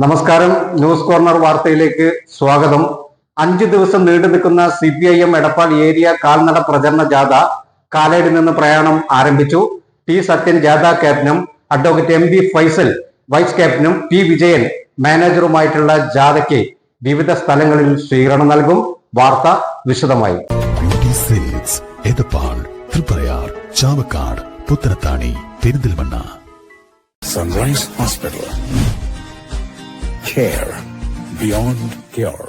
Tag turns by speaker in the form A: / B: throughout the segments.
A: നമസ്കാരം. News corner വാർത്തയിലേക്ക് സ്വാഗതം. അഞ്ചു ദിവസം നീണ്ടു നിൽക്കുന്ന C P I M Edappal area കാൽനട പ്രചരണ ജാഥ കാലടി നിന്ന് പ്രയാണം ആരംഭിച്ചു. ടി സത്യൻ ജാഥ ക്യാപ്റ്റനും advocate M B Faisal vice ക്യാപ്റ്റനും പി വിജയൻ മാനേജറുമായിട്ടുള്ള ജാഥയ്ക്ക് വിവിധ സ്ഥലങ്ങളിൽ സ്വീകരണം നൽകും. വാർത്ത വിശദമായി.
B: Chavakkad Puthanathani Perinthalmanna.
C: Sunrise Hospital. Care beyond cure.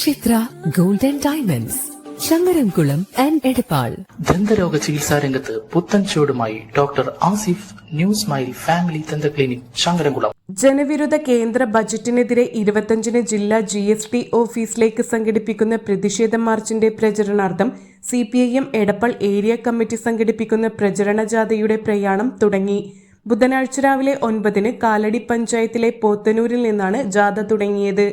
D: Chithra Golden Diamonds Changaramkulam and Edappal
E: ദന്തരോഗ ചികിത്സാ രംഗത്ത് പുത്തൻ ചുവടുമായി doctor Asif New Smile Family ദന്ത ക്ലിനിക് ശങ്കരംകുളം.
F: ജനവിരുദ്ധ കേന്ദ്ര ബജറ്റിനെതിരെ ഇരുപത്തഞ്ചിന് ജില്ലാ ജി എസ് ടി ഓഫീസിലേക്ക് സംഘടിപ്പിക്കുന്ന പ്രതിഷേധ മാർച്ചിന്റെ പ്രചരണാർത്ഥം C P I M Edappal area committee സംഘടിപ്പിക്കുന്ന പ്രചരണ ജാഥയുടെ പ്രയാണം തുടങ്ങി. ബുധനാഴ്ച രാവിലെ ഒൻപതിന് കാലടി പഞ്ചായത്തിലെ പോത്തനൂരിൽ നിന്നാണ് ജാഥ തുടങ്ങിയത്.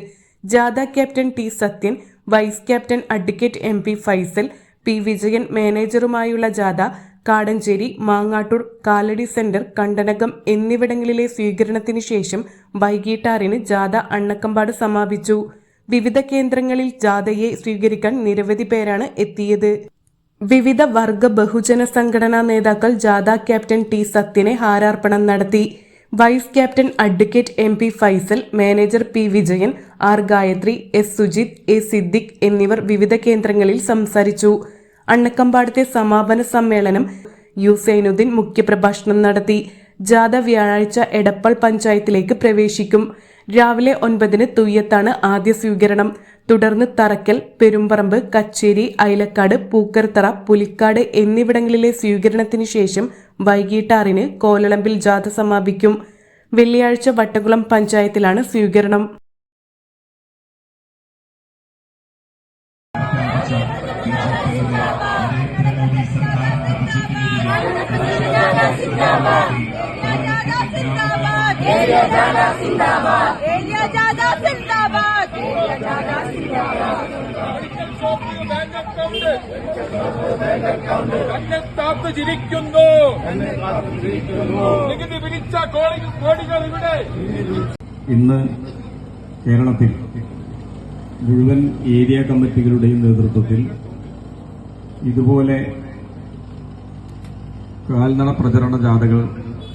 F: ജാഥ captain T Sathyan vice captain advocate M P Faisal P Vijayan മാനേജറുമായുള്ള ജാഥ കാടഞ്ചേരി മാങ്ങാട്ടൂർ കാലടി സെന്റർ കണ്ടനകം എന്നിവിടങ്ങളിലെ സ്വീകരണത്തിന് ശേഷം വൈകിട്ടാറിന് ജാഥ അണ്ണക്കമ്പാട് സമാപിച്ചു. വിവിധ കേന്ദ്രങ്ങളിൽ ജാഥയെ സ്വീകരിക്കാൻ നിരവധി പേരാണ് എത്തിയത്. വിവിധ വർഗ ബഹുജന സംഘടനാ നേതാക്കൾ ജാഥ ക്യാപ്റ്റൻ ടി സത്യനെ ഹാരാർപ്പണം നടത്തി. Vice captain advocate M P Faisal manager P Vijayan R Gayathri S Sujith A Siddique എന്നിവർ വിവിധ കേന്ദ്രങ്ങളിൽ സംസാരിച്ചു. അണ്ണക്കമ്പാടത്തെ സമാപന സമ്മേളനം യു സൈനുദ്ദീൻ മുഖ്യപ്രഭാഷണം നടത്തി. ജാഥ വ്യാഴാഴ്ച എടപ്പാൾ പഞ്ചായത്തിലേക്ക് പ്രവേശിക്കും. രാവിലെ ഒൻപതിന് തുയ്യത്താണ് ആദ്യ സ്വീകരണം. തുടർന്ന് തറക്കൽ പെരുമ്പറമ്പ് കച്ചേരി അയലക്കാട് പൂക്കർത്തറ പുലിക്കാട് എന്നിവിടങ്ങളിലെ സ്വീകരണത്തിന് ശേഷം വൈകിട്ട് ആറിന് കോലളമ്പിൽ ജാഥ സമാപിക്കും. വെള്ളിയാഴ്ച വട്ടകുളം പഞ്ചായത്തിലാണ് സ്വീകരണം.
G: ഏരിയ ജാഥ ഏരിയ ജാഥ
H: തന്നെ കാത്തു ചിരിക്കുന്നു. നികുതി പിരിച്ച കോടികൾ ഇവിടെ.
I: ഇന്ന് കേരളത്തിൽ മുഴുവൻ ഏരിയ കമ്മിറ്റികളുടെയും നേതൃത്വത്തിൽ ഇതുപോലെ കാൽനട പ്രചരണ ജാഥകൾ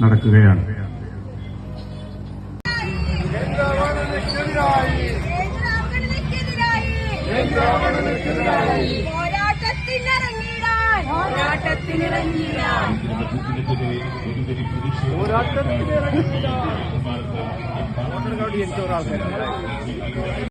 I: നടക്കുകയാണ്.
G: പോരാട്ടത്തിനിറങ്ങിടാൻ